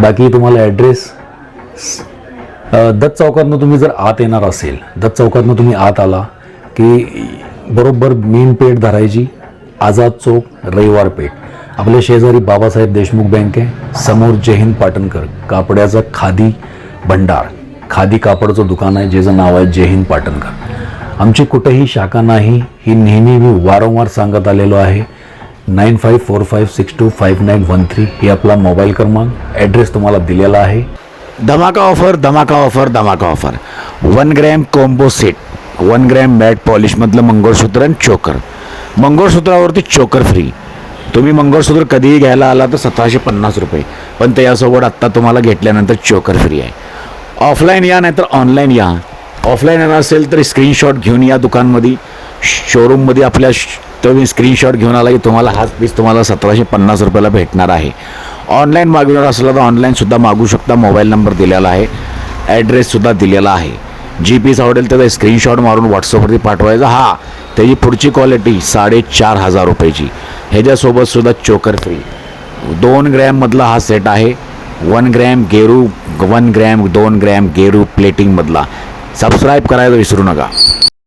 बाकी तुम्हाला ॲड्रेस दत्त चौकातनं तुम्ही जर आत येणार असेल दत्त चौकातनं तुम्ही आत आला की बरोबर मेन पेठ धरायची आझाद चौक रविवार पेठ. आपल्या शेजारी बाबासाहेब देशमुख बँक आहे समोर जयहिंद पाटणकर कापड्याचा खादी भंडार. खादी कापडचं दुकान आहे ज्याचं नाव आहे जयहिंद पाटणकर. आमची कुठेही शाखा नाही ही नेहमी मी वारंवार सांगत आलेलो आहे. Nine five four five six two five nine one three ही आपला मोबाईल क्रमांक ॲड्रेस तुम्हाला दिलेला आहे धमाका ऑफर धमाका ऑफर धमाका offer one gram combo set one gram matte पॉलिशमधलं मंगळसूत्र आणि चोकर मंगळसूत्रावरती चोकर फ्री तुम्ही मंगळसूत्र कधीही घ्यायला आला तर सतराशे पन्नास रुपये पण त्यासोबत आत्ता तुम्हाला घेतल्यानंतर चोकर फ्री आहे ऑफलाईन या नाहीतर ऑनलाईन या ऑफलाईन येणार असेल तर स्क्रीनशॉट घेऊन या दुकानमध्ये शोरूममध्ये आपल्या तुम्ही स्क्रीनशॉट घेऊन आला की तुम्हाला हाच पीस तुम्हाला सतराशे पन्नास रुपयाला भेटणार आहे. ऑनलाईन मागविणार असला तर ऑनलाईनसुद्धा मागू शकता. मोबाईल नंबर दिलेला आहे. ॲड्रेससुद्धा दिलेला आहे. जी पीस आवडेल त्याचा स्क्रीनशॉट मारून व्हॉट्सअपवरती पाठवायचा. हा त्याची पुढची क्वालिटी साडेचार हजार रुपयाची. ह्याच्यासोबतसुद्धा चोकर फ्री दोन ग्रॅममधला हा सेट आहे. वन ग्रॅम गेरू वन ग्रॅम दोन ग्रॅम गेरू प्लेटिंगमधला सबस्क्राईब करायला विसरू नका.